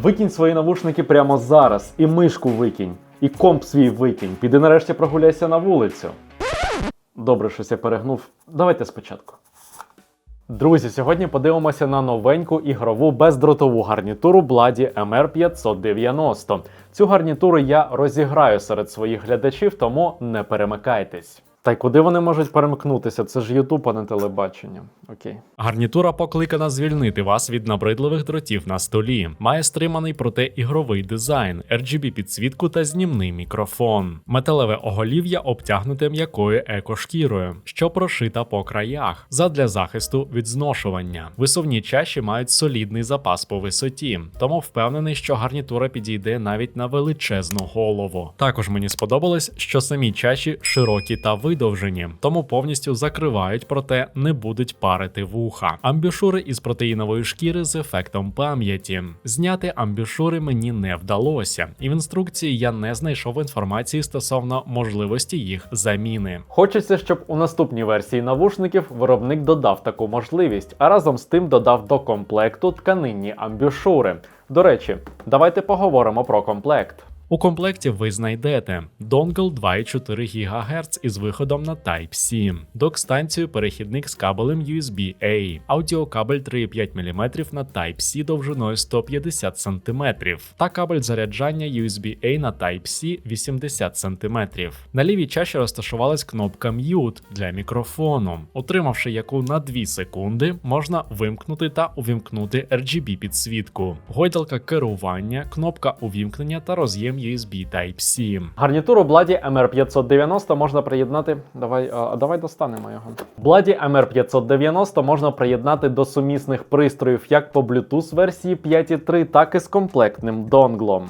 Викинь свої навушники прямо зараз, і мишку викинь, і комп свій викинь. Піди нарешті прогуляйся на вулицю. Добре, щось я перегнув. Давайте спочатку. Друзі, сьогодні подивимося на новеньку ігрову бездротову гарнітуру Blady MR590. Цю гарнітуру я розіграю серед своїх глядачів, тому не перемикайтесь. Та й куди вони можуть перемкнутися? Це ж Ютуб, а не телебачення. Окей. Гарнітура покликана звільнити вас від набридливих дротів на столі. Має стриманий проте ігровий дизайн, RGB підсвітку та знімний мікрофон. Металеве оголів'я обтягнуте м'якою екошкірою, що прошита по краях, задля захисту від зношування. Висовні чаші мають солідний запас по висоті, тому впевнений, що гарнітура підійде навіть на величезну голову. Також мені сподобалось, що самі чаші широкі та видовжені, тому повністю закривають, проте не будуть парити вуха. Амбішури із протеїнової шкіри з ефектом пам'яті. Зняти амбішури мені не вдалося, і в інструкції я не знайшов інформації стосовно можливості їх заміни. Хочеться, щоб у наступній версії навушників виробник додав таку можливість, а разом з тим додав до комплекту тканинні амбушури. До речі, давайте поговоримо про комплект. У комплекті ви знайдете донгл 2,4 ГГц із виходом на Type-C, док-станцію перехідник з кабелем USB-A, аудіокабель 3,5 мм на Type-C довжиною 150 см та кабель заряджання USB-A на Type-C 80 см. На лівій чаші розташувалась кнопка Mute для мікрофону, утримавши яку на 2 секунди, можна вимкнути та увімкнути RGB підсвітку, гойдалка керування, кнопка увімкнення та роз'єм USB Type-C. Гарнітуру Blady MR590 можна приєднати. Давай, а, давай достанемо його. Blady MR590 можна приєднати до сумісних пристроїв як по Bluetooth версії 5.3, так і з комплектним донглом.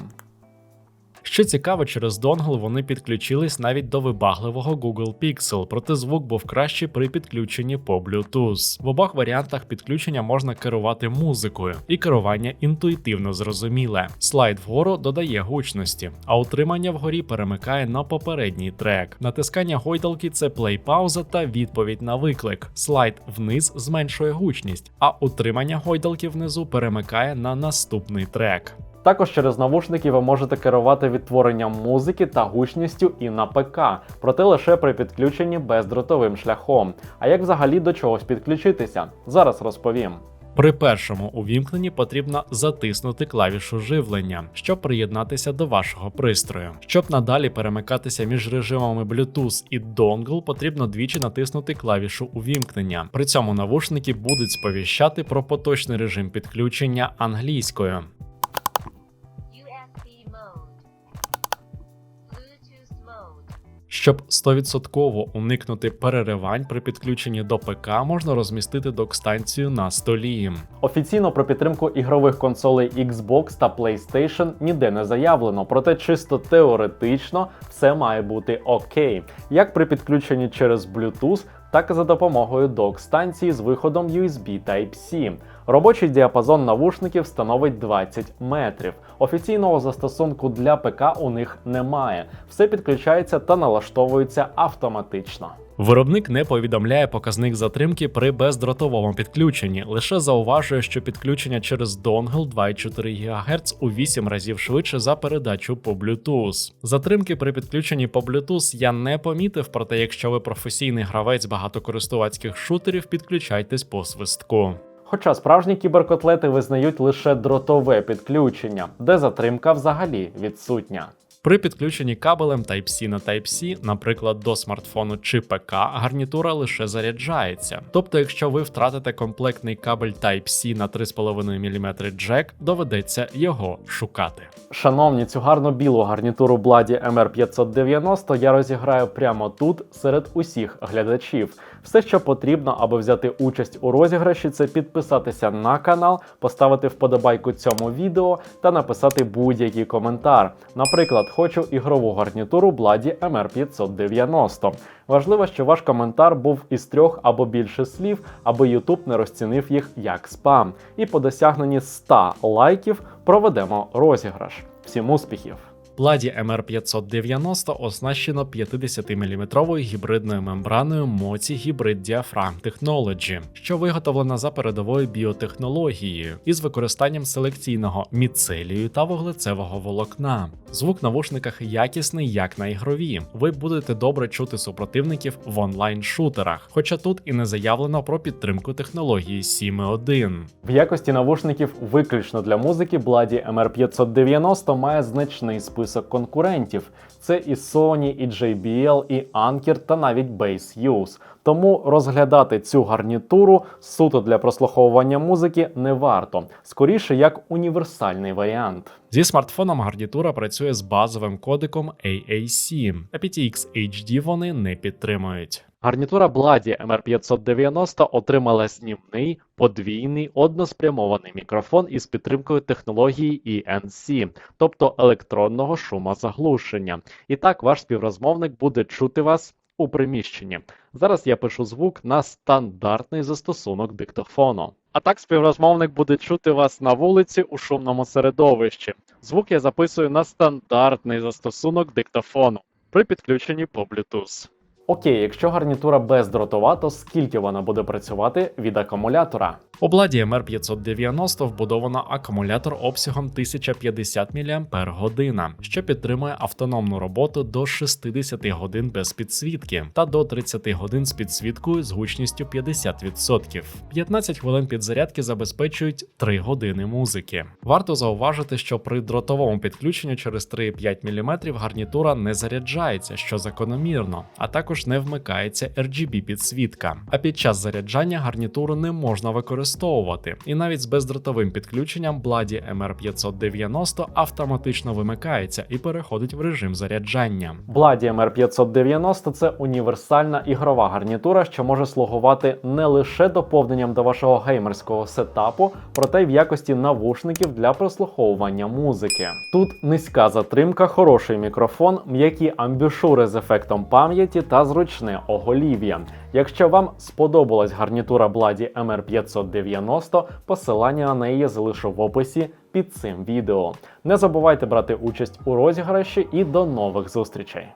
Що цікаво, через донгл вони підключились навіть до вибагливого Google Pixel, проте звук був кращий при підключенні по Bluetooth. В обох варіантах підключення можна керувати музикою, і керування інтуїтивно зрозуміле. Слайд вгору додає гучності, а утримання вгорі перемикає на попередній трек. Натискання гойдалки це плей-пауза та відповідь на виклик. Слайд вниз зменшує гучність, а утримання гойдалки внизу перемикає на наступний трек. Також через навушники ви можете керувати відтворенням музики та гучністю і на ПК, проте лише при підключенні бездротовим шляхом. А як взагалі до чогось підключитися? Зараз розповім. При першому увімкненні потрібно затиснути клавішу живлення, щоб приєднатися до вашого пристрою. Щоб надалі перемикатися між режимами Bluetooth і Dongle, потрібно двічі натиснути клавішу увімкнення. При цьому навушники будуть сповіщати про поточний режим підключення англійською. Щоб 100% уникнути переривань при підключенні до ПК, можна розмістити док-станцію на столі. Офіційно про підтримку ігрових консолей Xbox та PlayStation ніде не заявлено, проте чисто теоретично все має бути окей, як при підключенні через Bluetooth, так і за допомогою док-станції з виходом USB Type-C. Робочий діапазон навушників становить 20 метрів. Офіційного застосунку для ПК у них немає. Все підключається та налаштовується автоматично. Виробник не повідомляє показник затримки при бездротовому підключенні, лише зауважує, що підключення через донгл 2,4 ГГц у 8 разів швидше за передачу по Bluetooth. Затримки при підключенні по Bluetooth я не помітив, проте якщо ви професійний гравець багатокористувацьких шутерів, підключайтесь по свистку. Хоча справжні кіберкотлети визнають лише дротове підключення, де затримка взагалі відсутня. При підключенні кабелем Type-C на Type-C, наприклад, до смартфону чи ПК, гарнітура лише заряджається. Тобто, якщо ви втратите комплектний кабель Type-C на 3,5 мм джек, доведеться його шукати. Шановні, цю гарну білу гарнітуру Blady MR590 я розіграю прямо тут серед усіх глядачів. Все, що потрібно, аби взяти участь у розіграші, це підписатися на канал, поставити вподобайку цьому відео та написати будь-який коментар. Наприклад, хочу ігрову гарнітуру Blady MR590. Важливо, що ваш коментар був із трьох або більше слів, аби YouTube не розцінив їх як спам. І по досягненні 100 лайків проведемо розіграш. Всім успіхів! Ладі MR590 оснащено 50-мм гібридною мембраною Mozi Hybrid Diaphragm Technology, що виготовлена за передовою біотехнологією із використанням селекційного міцелію та вуглецевого волокна. Звук навушниках якісний, як на ігрові. Ви будете добре чути супротивників в онлайн-шутерах, хоча тут і не заявлено про підтримку технології 7.1. В якості навушників виключно для музики Blady MR590 має значний список конкурентів. Це і Sony, і JBL, і Anker та навіть Bass Use. Тому розглядати цю гарнітуру суто для прослуховування музики не варто, скоріше як універсальний варіант. Зі смартфоном гарнітура працює з базовим кодиком AAC. aptX HD вони не підтримують. Гарнітура Blady MR590 отримала знімний подвійний односпрямований мікрофон із підтримкою технології ENC, тобто електронного шумозаглушення. І так ваш співрозмовник буде чути вас у приміщенні. Зараз я пишу звук на стандартний застосунок диктофону. А так співрозмовник буде чути вас на вулиці у шумному середовищі. Звук я записую на стандартний застосунок диктофону при підключенні по Bluetooth. Окей, якщо гарнітура бездротова, то скільки вона буде працювати від акумулятора? У Бладі MR590 вбудовано акумулятор обсягом 1050 мАч, що підтримує автономну роботу до 60 годин без підсвітки та до 30 годин з підсвіткою з гучністю 50%. 15 хвилин підзарядки забезпечують 3 години музики. Варто зауважити, що при дротовому підключенню через 3,5 мм гарнітура не заряджається, що закономірно, а також не вмикається RGB підсвітка. А під час заряджання гарнітуру не можна використовувати, і навіть з бездротовим підключенням Бладі MR590 автоматично вимикається і переходить в режим заряджання. Blady MR590 це універсальна ігрова гарнітура, що може слугувати не лише доповненням до вашого геймерського сетапу, проте й в якості навушників для прослуховування музики. Тут низька затримка, хороший мікрофон, м'які амбішури з ефектом пам'яті та зручне оголів'я. Якщо вам сподобалась гарнітура Blady MR590, посилання на неї залишу в описі під цим відео. Не забувайте брати участь у розіграші і до нових зустрічей!